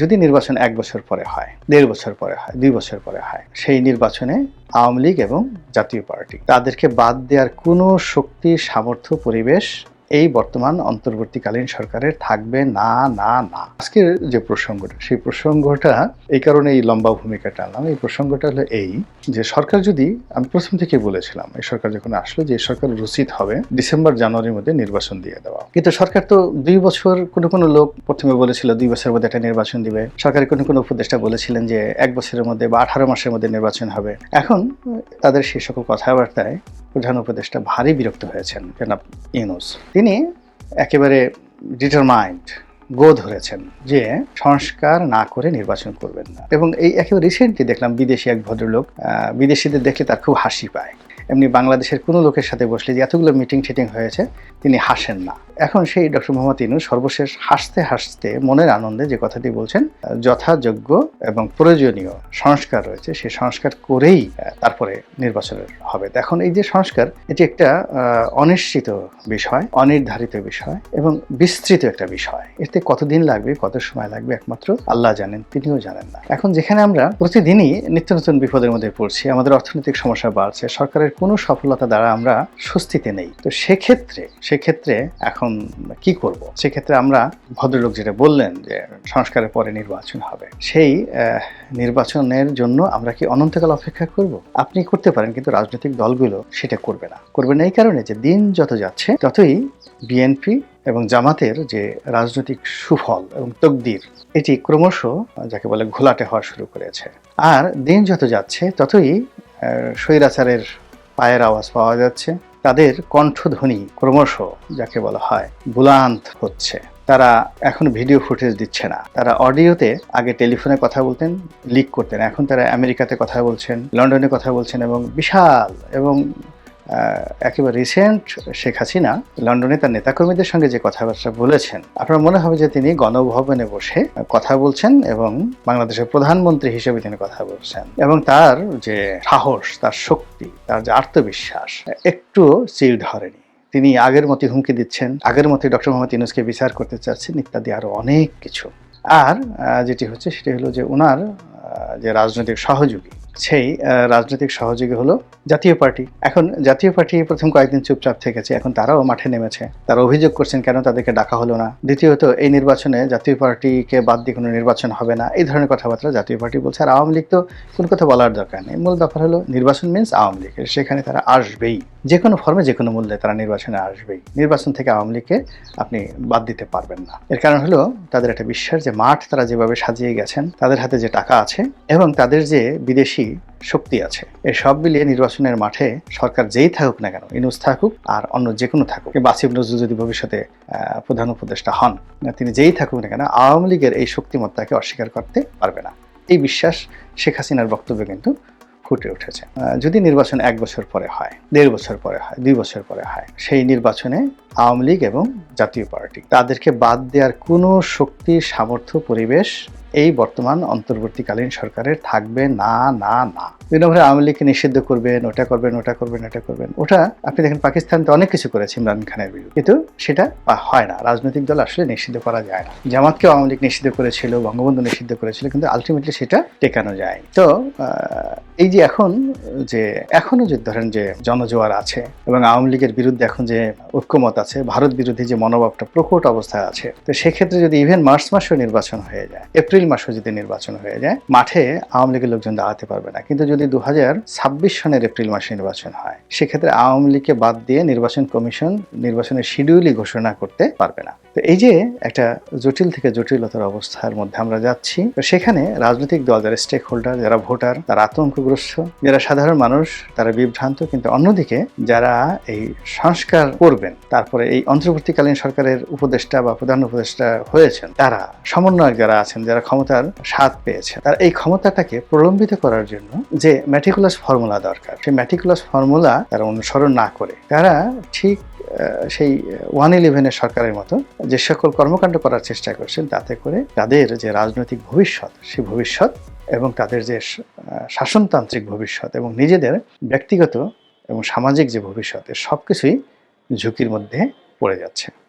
যদি নির্বাচন এক বছর পরে হয়, দেড় বছর পরে হয়, দুই বছর পরে হয়, সেই নির্বাচনে আওয়ামী লীগ এবং জাতীয় পার্টি, তাদেরকে বাদ দেওয়ার কোনো শক্তি, সামর্থ্য, পরিবেশ এই বর্তমান অন্তর্বর্তীকালীন সরকারের থাকবে না না না। আজকের যে প্রসঙ্গটা, সেই প্রসঙ্গটা এই কারণে এই লম্বা ভূমিকা টানলাম এই প্রসঙ্গটা হলো এই যে সরকার যদি, আমি প্রথম থেকে বলেছিলাম, এই সরকার যখন আসলো যে সরকার উচিত হবে, ডিসেম্বর, জানুয়ারির মধ্যে নির্বাচন দিয়ে দেওয়া। কিন্তু সরকার তো দুই বছর, কোনো কোনো লোক প্রথমে বলেছিল দুই বছরের মধ্যে একটা নির্বাচন দিবে। সরকারের কোনো কোনো উপদেষ্টা বলেছিলেন যে এক বছরের মধ্যে বা আঠারো মাসের মধ্যে নির্বাচন হবে। এখন তাদের সেই সকল কথাবার্তায় প্রধান উপদেষ্টা ভারী বিরক্ত হয়েছেন, জনাব ইউনুস। তিনি একেবারে ডিটারমাইন্ড গো ধরেছেন যে সংস্কার না করে নির্বাচন করবেন না। এবং এই একেবারে রিসেন্টলি দেখলাম বিদেশি এক ভদ্রলোক বিদেশিদের দেখলে তার খুব হাসি পায়। এমনি বাংলাদেশের কোনো লোকের সাথে বসলে যে এতগুলো মিটিং টিটিং হয়েছে, তিনি হাসেন না। এখন সেই ডক্টর মোহাম্মদ ইনুস সর্বশেষ হাসতে হাসতে মনের আনন্দে যে কথাটি বলছেন, যথাযোগ্য এবং প্রয়োজনীয় সংস্কার রয়েছে সেই সংস্কার করেই তারপরে নির্বাচনের হবে। এখন এই যে সংস্কার, এটি একটা অনিশ্চিত বিষয়, অনির্ধারিত বিষয় এবং বিস্তৃত একটা বিষয়। এতে কতদিন লাগবে, কত সময় লাগবে একমাত্র আল্লাহ জানেন, তিনিও জানেন না। এখন যেখানে আমরা প্রতিদিনই নিত্য নতুন বিপদের মধ্যে পড়ছি, আমাদের অর্থনৈতিক সমস্যা বাড়ছে, সরকারের কোনো সফলতা দ্বারা আমরা স্বস্তিতে নেই। তো সেক্ষেত্রে সেক্ষেত্রে এখন কি করব? সেক্ষেত্রে আমরা ভদ্রলোক যেটা বললেন যে সংস্কারের পরে নির্বাচন হবে, সেই নির্বাচনের জন্য আমরা কি অনন্তকাল অপেক্ষা করব? আপনি করতে পারেন, কিন্তু রাজনৈতিক দলগুলো সেটা করবে না। করবে না এই কারণে যে দিন যত যাচ্ছে, ততই বিএনপি এবং জামাতের যে রাজনৈতিক সুফল এবং তকদির, এটি ক্রমশ, যাকে বলে ঘোলাটে হওয়া শুরু করেছে। আর দিন যত যাচ্ছে, ততই স্বৈরাচারের পায়ের আওয়াজ পাওয়া যাচ্ছে। তাদের কণ্ঠধ্বনি ক্রমশ যাকে বলা হয় বুলান্ত হচ্ছে। তারা এখন ভিডিও ফুটেজ দিচ্ছে না। তারা অডিওতে আগে টেলিফোনে কথা বলতেন, লিক করতেন। এখন তারা আমেরিকাতে কথা বলছেন, লন্ডনে কথা বলছেন এবং বিশাল এবং একেবারে রিসেন্ট শেখ হাসিনা লন্ডনে তার নেতাকর্মীদের সঙ্গে যে কথাবার্তা বলেছেন, আপনার মনে হবে যে তিনি গণভবনে বসে কথা বলছেন এবং বাংলাদেশের প্রধানমন্ত্রী হিসেবে তিনি কথা বলছেন এবং তার যে সাহস, তার শক্তি, তার যে আত্মবিশ্বাস, একটু চিল ধরেনি। তিনি আগের মতো হুমকি দিচ্ছেন, আগের মতো ডক্টর মোহাম্মদ ইউনুসকে বিচার করতে চাচ্ছেন, ইত্যাদি আরও অনেক কিছু। আর যেটি হচ্ছে সেটি হলো যে ওনার যে রাজনৈতিক সহযোগী, সেই রাজনৈতিক সহযোগী হলো জাতীয় পার্টি। এখন জাতীয় পার্টি প্রথম কয়েকদিন চুপচাপ থেকেছে, এখন তারাও মাঠে নেমেছে। তারা অভিযোগ করছেন কেন তাদেরকে ডাকা হলো না? দ্বিতীয়ত, এই নির্বাচনে জাতীয় পার্টিকে বাদ দিয়ে কোনো নির্বাচন হবে না। এই ধরনের কথাবার্তা জাতীয় পার্টি বলছে, আর আওয়ামী লীগ তো কোনো কথা বলার দরকার নেই। মূল ব্যাপার হলো, নির্বাচন মিন্স আওয়ামী লীগের, সেখানে তারা আসবেই। যে কোনো ফর্মে যে কোনো মূল্যে তারা নির্বাচনে আসবেই। নির্বাচন থেকে আওয়ামী লীগকে আপনি বাদ দিতে পারবেন না। এর কারণ হলো, তাদের একটা বিশ্বাস যে মাঠ তারা যেভাবে সাজিয়ে গেছেন, তাদের হাতে যে টাকা আছে এবং তাদের যে বিদেশি শক্তি আছে, এই সব মিলিয়ে নির্বাচনের মাঠে সরকার যেই থাকুক না কেন, ইনুস থাকুক আর অন্য যে কোনো থাকুক, কিংবা আসিফ নজরুল যদি ভবিষ্যতে প্রধান উপদেষ্টা হন, তিনি যেই থাকুক না কেন, আওয়ামী লীগের এই শক্তিমত্তাকে অস্বীকার করতে পারবে না। এই বিশ্বাস শেখ হাসিনার বক্তব্যে কিন্তু ফুটে উঠেছে। যদি নির্বাচন এক বছর পরে হয়, দেড় বছর পরে হয়, দুই বছর পরে হয়, সেই নির্বাচনে আওয়ামী লীগ এবং জাতীয় পার্টি, তাদেরকে বাদ দেওয়ার কোনো শক্তি, সামর্থ্য, পরিবেশ এই বর্তমান অন্তর্বর্তীকালীন সরকারের থাকবে না না না। বিভিন্ন ভাবে আওয়ামী লীগকে নিষিদ্ধ করবেন, ওটা করবেন ওটা করবেন এটা করবেন। ওটা আপনি দেখেন পাকিস্তান তো অনেক কিছু করেছে ইমরান খানের বিরুদ্ধে। কিন্তু সেটা হয় না। রাজনৈতিক দল আসলে নিষিদ্ধ করা যায় না। জামাতকেও আওয়ামী লীগ নিষিদ্ধ করেছিল, বঙ্গবন্ধু নিষিদ্ধ করেছিল, কিন্তু আলটিমেটলি সেটা টেকানো যায় তো এই যে এখন যে, এখনও যে ধরেন যে জনজোয়ার আছে এবং আওয়ামী লীগের বিরুদ্ধে এখন যে ঐক্যমত আছে, ভারত বিরোধী যে মনোভাবটা, প্রকট অবস্থায় আছে, তো সেক্ষেত্রে যদি ইভেন মার্চ মাসেও নির্বাচন হয়ে যায়, এপ্রিল মাসেও যদি নির্বাচন হয়ে যায়, মাঠে আওয়ামী লীগের লোকজন দাঁড়াতে পারবে না। কিন্তু যদি দু হাজার ছাব্বিশ সনের এপ্রিল মাসে নির্বাচন হয়, সেক্ষেত্রে আওয়ামী লীগকে বাদ দিয়ে নির্বাচন কমিশন নির্বাচনের শিডিউলই ঘোষণা করতে পারবে না। তো এই যে একটা জটিল থেকে জটিলতার অবস্থার মধ্যে আমরা যাচ্ছি, তো সেখানে রাজনৈতিক দল, যারা স্টেক হোল্ডার যারা ভোটার, তারা আতঙ্কগ্রস্ত, যারা সাধারণ মানুষ, তারা বিভ্রান্ত, কিন্তু অন্যদিকে যারা এই সংস্কার করবেন, তারপরে এই অন্তর্বর্তীকালীন সরকারের উপদেষ্টা বা প্রধান উপদেষ্টা হয়েছেন, তারা সমন্বয়ক যারা আছেন, যারা ক্ষমতার স্বাদ পেয়েছেন, তারা এই ক্ষমতাটাকে প্রলম্বিত করার জন্য যে ম্যাটিকুলাস ফর্মুলা দরকার, সেই ম্যাটিকুলাস ফর্মুলা তারা অনুসরণ না করে, তারা ঠিক সেই ওয়ান ইলেভেনের সরকারের মতো যে সকল কর্মকাণ্ড করার চেষ্টা করছেন, তাতে করে তাদের যে রাজনৈতিক ভবিষ্যৎ, সেই ভবিষ্যৎ এবং তাদের যে শাসনতান্ত্রিক ভবিষ্যৎ এবং নিজেদের ব্যক্তিগত এবং সামাজিক যে ভবিষ্যৎ এর সব কিছুই ঝুঁকির মধ্যে পড়ে যাচ্ছে।